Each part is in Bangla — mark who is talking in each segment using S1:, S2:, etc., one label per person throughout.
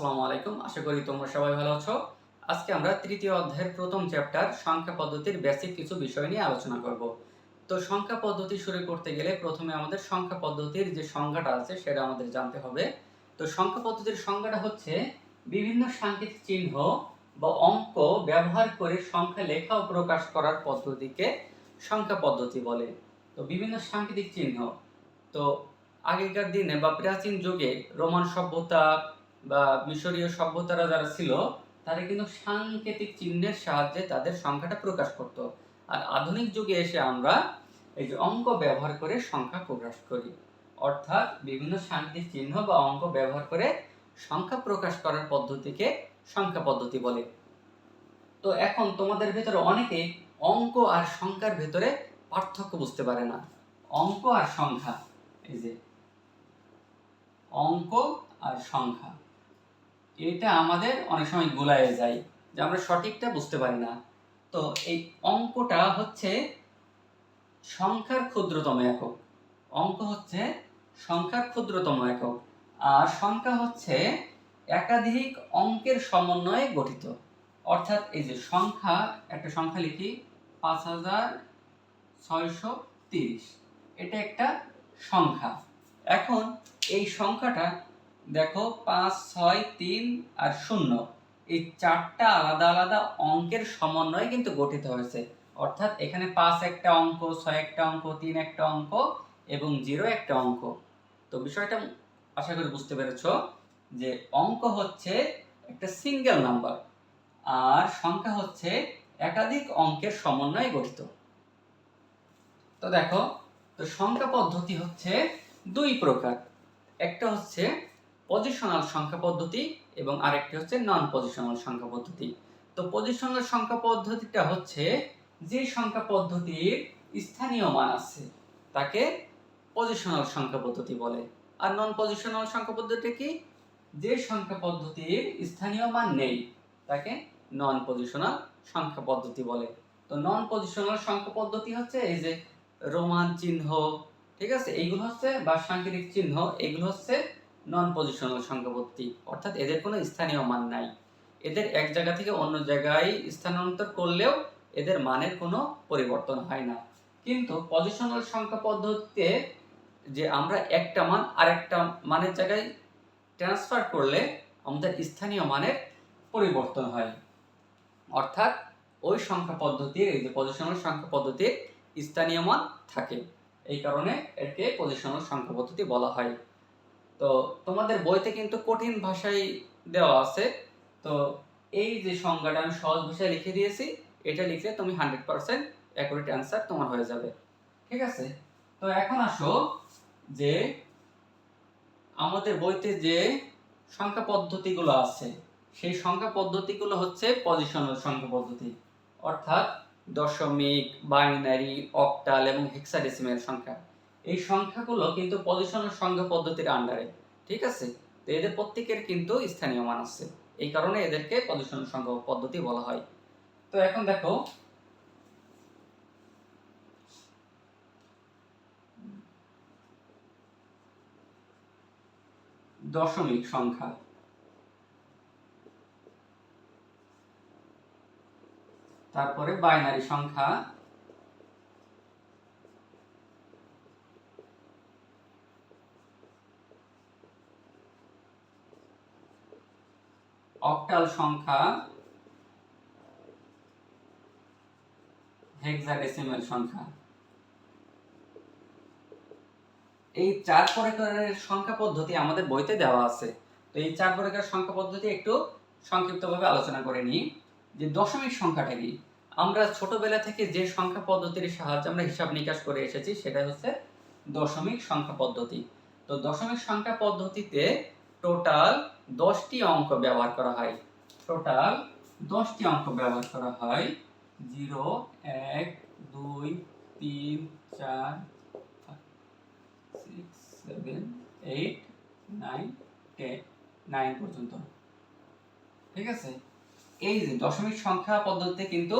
S1: আসসালামু আলাইকুম। আশা করি তোমরা সবাই ভালো আছো। আজকে আমরা তৃতীয় অধ্যায়ের প্রথম চ্যাপ্টার সংখ্যা পদ্ধতির বেসিক কিছু বিষয় নিয়ে আলোচনা করব। তো সংখ্যা পদ্ধতি শুরু করতে গেলে প্রথমে আমাদের সংখ্যা পদ্ধতির যে সংজ্ঞাটা আছে, সেটা আমাদের জানতে হবে। তো সংখ্যা পদ্ধতির সংজ্ঞাটা হচ্ছে বিভিন্ন সাংকেতিক চিহ্ন বা অঙ্ক ব্যবহার করে সংখ্যা লেখা ও প্রকাশ করার পদ্ধতিকে সংখ্যা পদ্ধতি বলে। তো বিভিন্ন সাংকেতিক চিহ্ন। তো আগেকার দিনে বা প্রাচীন যুগে রোমান সভ্যতা বা মিশরীয় সভ্যতারা যারা ছিল তারা কিন্তু সাংকেতিক চিহ্নের সাহায্যে তাদের সংখ্যাটা প্রকাশ করত। আর আধুনিক যুগে এসে আমরা এই যে অঙ্ক ব্যবহার করে সংখ্যা প্রকাশ করি। অর্থাৎ বিভিন্ন সাংকেতিক চিহ্ন বা অঙ্ক ব্যবহার করে সংখ্যা প্রকাশ করার পদ্ধতিকে সংখ্যা পদ্ধতি বলে। তো এখন তোমাদের ভেতরে অনেকে অঙ্ক আর সংখ্যার ভেতরে পার্থক্য বুঝতে পারে না। অঙ্ক আর সংখ্যা, এই যে অঙ্ক আর সংখ্যা। এটা আমাদের অনেক সময় গোলায় যায় যে আমরা সঠিকটা বুঝতে পারি না। তো এই অঙ্কটা হচ্ছে সংখ্যার ক্ষুদ্রতম একক। অঙ্ক হচ্ছে সংখ্যার ক্ষুদ্রতম একক। আর সংখ্যা হচ্ছে একাধিক অঙ্কের সমন্বয়ে গঠিত। অর্থাৎ এই যে সংখ্যা, একটা সংখ্যা লিখি, পাঁচ হাজার ছয়শো তিরিশ। এটা একটা সংখ্যা। এখন এই সংখ্যাটা দেখো, পাঁচ, ছয়, তিন আর শূন্য। এই চারটা আলাদা আলাদা অঙ্কের সমন্বয়ে কিন্তু গঠিত হয়েছে। অর্থাৎ এখানে পাঁচ একটা অঙ্ক, ছয় একটা অঙ্ক, তিন একটা অঙ্ক এবং জিরো একটা অঙ্ক। তো বিষয়টা আশা করি বুঝতে পেরেছ যে অঙ্ক হচ্ছে একটা সিঙ্গেল নাম্বার আর সংখ্যা হচ্ছে একাধিক অঙ্কের সমন্বয়ে গঠিত। তো দেখো, তো সংখ্যা পদ্ধতি হচ্ছে দুই প্রকার। একটা হচ্ছে পজিশনাল সংখ্যা পদ্ধতি এবং আরেকটি হচ্ছে নন পজিশনাল সংখ্যা পদ্ধতি। তো পজিশনাল সংখ্যা পদ্ধতিটা হচ্ছে যে সংখ্যা পদ্ধতির স্থানীয় মান আছে, তাকে পজিশনাল সংখ্যা পদ্ধতি বলে। আর নন পজিশনাল সংখ্যা পদ্ধতি কি? যে সংখ্যা পদ্ধতির স্থানীয় মান নেই, তাকে নন পজিশনাল সংখ্যা পদ্ধতি বলে। তো নন পজিশনাল সংখ্যা পদ্ধতি হচ্ছে এই যে রোমান চিহ্ন, ঠিক আছে? এইগুলো হচ্ছে বা সাংকেতিক চিহ্ন, এগুলো হচ্ছে নন পজিশনাল সংখ্যা পদ্ধতি অর্থাৎ এদের কোনো স্থানীয় মান নাই। এদের এক জায়গা থেকে অন্য জায়গায় স্থানান্তর করলেও এদের মানের কোনো পরিবর্তন হয় না। কিন্তু পজিশনাল সংখ্যা পদ্ধতিতে যে আমরা একটা মান আরেকটা মানের জায়গায় ট্রান্সফার করলে আমাদের স্থানীয় মানের পরিবর্তন হয়। অর্থাৎ ওই সংখ্যা পদ্ধতির এই যে পজিশনাল সংখ্যা পদ্ধতির স্থানীয় মান থাকে। এই কারণে একে পজিশনাল সংখ্যা পদ্ধতি বলা হয়। তো তোমাদের বইতে কিন্তু কঠিন ভাষায় দেওয়া আছে। তো এই যে সংজ্ঞাটা আমি সহজ ভাষায় লিখে দিয়েছি, এটা লিখলে তুমি হান্ড্রেড পার্সেন্ট অ্যাকুরেট অ্যান্সার তোমার হয়ে যাবে। ঠিক আছে? তো এখন আসো যে আমাদের বইতে যে সংখ্যা পদ্ধতিগুলো আছে, সেই সংখ্যা পদ্ধতিগুলো হচ্ছে পজিশনাল সংখ্যা পদ্ধতি। অর্থাৎ দশমিক বাইনারি অক্টাল এবং হেক্সাডেসিমেল সংখ্যা। এই সংখ্যাগুলো কিন্তু পজিশনাল সংখ্যা পদ্ধতির আন্ডারে, ঠিক আছে? তো এদের প্রত্যেকের কিন্তু স্থানীয় মান আছে। এই কারণে এদেরকে পজিশনাল সংখ্যা পদ্ধতি বলা হয়। তো এখন দেখো, দশমিক সংখ্যা। তারপরে বাইনারি সংখ্যা। অক্টাল সংখ্যা হেক্সাডেসিমাল সংখ্যা। এই চার প্রকারের সংখ্যা পদ্ধতি আমাদের বইতে দেওয়া আছে। তো এই চার প্রকার সংখ্যা পদ্ধতি একটু সংক্ষিপ্তভাবে আলোচনা করে নিই। যে দশমিক সংখ্যাটা কি? আমরা ছোটবেলা থেকে যে সংখ্যা পদ্ধতির সাহায্যে আমরা হিসাব নিকাশ করে এসেছি সেটা হচ্ছে দশমিক সংখ্যা পদ্ধতি। তো দশমিক সংখ্যা পদ্ধতিতে টোটাল দশটি অঙ্ক ব্যবহার করা হয়। টোটাল দশটি অঙ্ক ব্যবহার করা হয়। জিরো, এক, দুই, তিন, চার six seven eight nine ten nine পর্যন্ত। ঠিক আছে? এই যে দশমিক সংখ্যা পদ্ধতিতে কিন্তু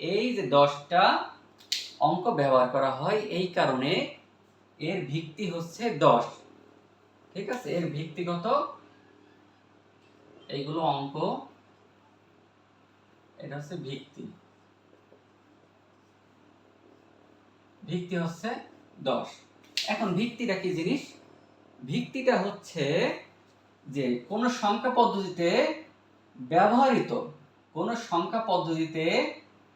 S1: এই যে দশটা অঙ্ক ব্যবহার করা হয়, এই কারণে এর ভিত্তি হচ্ছে দশ। ঠিক আছে? এর ভিত্তিগত এইগুলো অঙ্ক, এটা হচ্ছে ভিত্তি। ভিত্তি হচ্ছে দশ। এখন ভিত্তিটা কি জিনিস? ভিত্তিটা হচ্ছে যে কোন সংখ্যা পদ্ধতিতে ব্যবহৃত, কোন সংখ্যা পদ্ধতিতে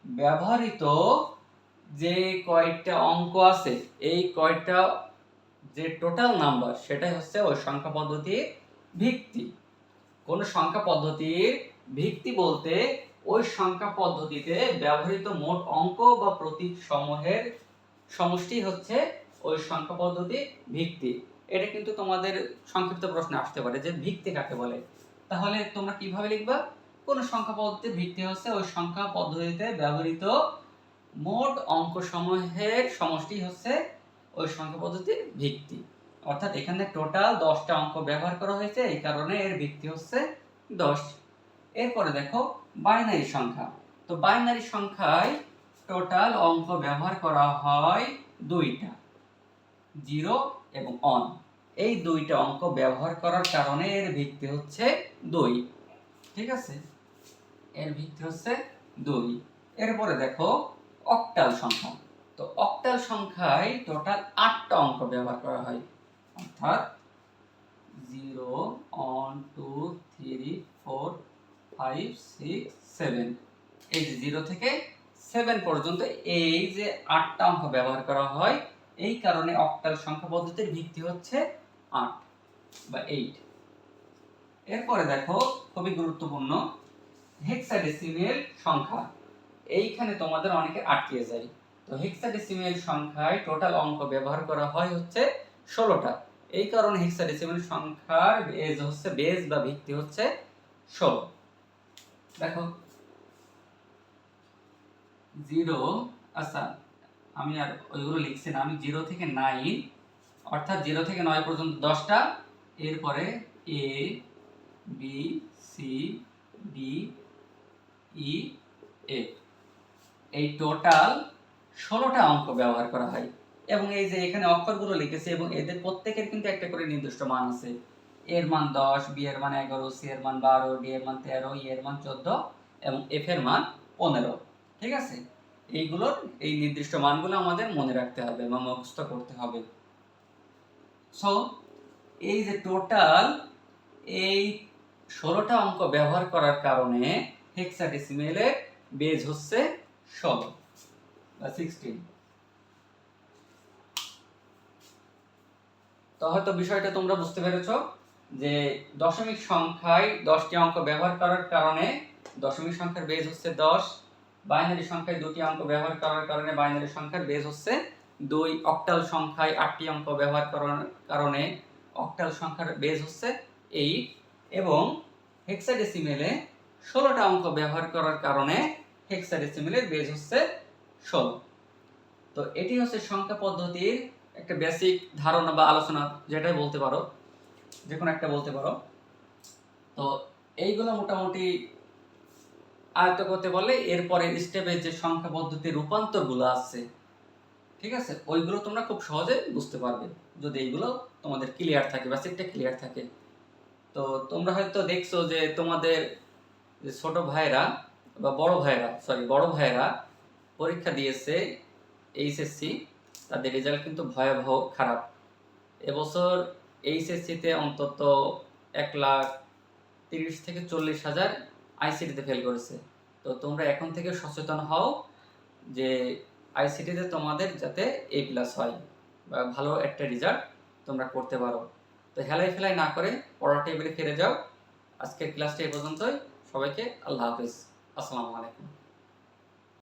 S1: ব্যবহৃত যে কয়টা অঙ্ক আছে, এই কয়টা যে টোটাল নাম্বার সেটাই হচ্ছে ওই সংখ্যা পদ্ধতির ভিত্তি। কোন সংখ্যা পদ্ধতির ভিত্তি বলতে ওই সংখ্যা পদ্ধতিতে ব্যবহৃত মোট অঙ্ক বা প্রতীক সমূহের সমষ্টি হচ্ছে ওই সংখ্যা পদ্ধতির ভিত্তি। এটা কিন্তু তোমাদের সংক্ষিপ্ত প্রশ্নে আসতে পারে যে ভিত্তি কাকে বলে। তাহলে তোমরা কীভাবে লিখবা? কোন সংখ্যা পদ্ধতির ভিত্তি হচ্ছে ওই সংখ্যা পদ্ধতিতে ব্যবহৃত মোট অঙ্ক সমূহের সমষ্টি হচ্ছে ওই সংখ্যা পদ্ধতির ভিত্তি। অর্থাৎ এখানে টোটাল দশটা অঙ্ক ব্যবহার করা হয়েছে, এই কারণে এর ভিত্তি হচ্ছে দশ। এরপরে দেখো বাইনারি সংখ্যা। তো বাইনারি সংখ্যায় টোটাল অঙ্ক ব্যবহার করা হয় দুইটা জিরো এবং অন এই দুইটা অঙ্ক ব্যবহার করার কারণে এর ভিত্তি হচ্ছে দুই। ঠিক আছে? এর ভিত্তি হচ্ছে দুই। এরপরে দেখো অক্টাল সংখ্যা। তো অক্টাল সংখ্যায় টোটাল আটটা অঙ্ক ব্যবহার করা হয়। অর্থাৎ zero one two three four five six seven এই যে জিরো থেকে সেভেন পর্যন্ত এই যে আটটা অঙ্ক ব্যবহার করা হয়, এই কারণে অক্টাল সংখ্যা পদ্ধতির ভিত্তি হচ্ছে আট বা এইট এরপরে দেখো, খুবই গুরুত্বপূর্ণ হেক্সাডেসিমেল সংখ্যা। এইখানে তোমাদের অনেকে আটকে যায়। তো হেক্সাডেসিমেল সংখ্যায় টোটাল অঙ্ক ব্যবহার করা হয় হচ্ছে ষোলোটা। এই কারণে হেক্সাডেসিমেল সংখ্যার বেজ হচ্ছে বেজ বা ভিত্তি হচ্ছে ষোলো। দেখো। জিরো আচ্ছা আমি আর ওইগুলো লিখছি না, আমি জিরো থেকে নাইন অর্থাৎ জিরো থেকে নয় পর্যন্ত দশটা, এরপরে A B C D E F এই টোটাল ষোলোটা অঙ্ক ব্যবহার করা হয়। এবং এই যে এখানে অক্ষরগুলো লিখেছে এবং এদের প্রত্যেকের কিন্তু একটা করে নির্দিষ্ট মান আছে। এর মান দশ, বি এর মান এগারো, সি এর মান বারো, ডি এর মান তেরো, ই এর মান চোদ্দ এবং এফ এর মান পনেরো। ঠিক আছে? এইগুলোর এই নির্দিষ্ট মানগুলো আমাদের মনে রাখতে হবে বা মুখস্থ করতে হবে। সো এই যে টোটাল এই ষোলোটা অঙ্ক ব্যবহার করার কারণে হেক্সাডেসিমেলের বেজ হচ্ছে ষোলো বা সিক্সটিন তো হয়তো বিষয়টা তোমরা বুঝতে পেরেছ যে দশমিক সংখ্যায় দশটি অঙ্ক ব্যবহার করার কারণে দশমিক সংখ্যার বেজ হচ্ছে দশ বাইনারি সংখ্যায় দুটি অঙ্ক ব্যবহার করার কারণে বাইনারি সংখ্যার বেজ হচ্ছে দুই অক্টাল সংখ্যায় আটটি অঙ্ক ব্যবহার করার কারণে অক্টাল সংখ্যার বেজ হচ্ছে এইট এবং হেক্সাডেসিমেলে ষোলোটা অঙ্ক ব্যবহার করার কারণে হেক্সাডেসিমেলের বেজ হচ্ছে ষোলো। তো এটি হচ্ছে সংখ্যা পদ্ধতির একটা বেসিক ধারণা বা আলোচনা যেটাই বলতে পারো যে কোনো একটা বলতে পারো। তো এইগুলো মোটামুটি আয়ত্ত করতে বলে এরপরে স্টেপে যে সংখ্যা পদ্ধতির রূপান্তরগুলো আছে, ঠিক আছে? ওইগুলো তোমরা খুব সহজে বুঝতে পারবে যদি এইগুলো তোমাদের ক্লিয়ার থাকে বেসিকটা ক্লিয়ার থাকে। তো তোমরা হয়তো দেখছ যে তোমাদের ছোট ভাইরা বা বড় ভাইরা সরি বড় ভাইরা পরীক্ষা দিয়েছে এইচএসসি তাদের রেজাল্ট কিন্তু ভয়াবহ খারাপ। এবছর এইচএসসিতে অন্তত এক লাখ তিরিশ থেকে চল্লিশ হাজার আইসিটিতে ফেল করেছে। তো তোমরা এখন থেকে সচেতন হও যে আইসিটিতে তোমাদের যাতে এ প্লাস হয় বা ভালো একটা রেজাল্ট তোমরা করতে পারো। তো হেলাই ফেলাই না করে পড়ার টেবিলে ফিরে যাও। আজকের ক্লাসটা এই পর্যন্তই। সবাইকে আল্লাহ হাফিজ। আসসালামু আলাইকুম।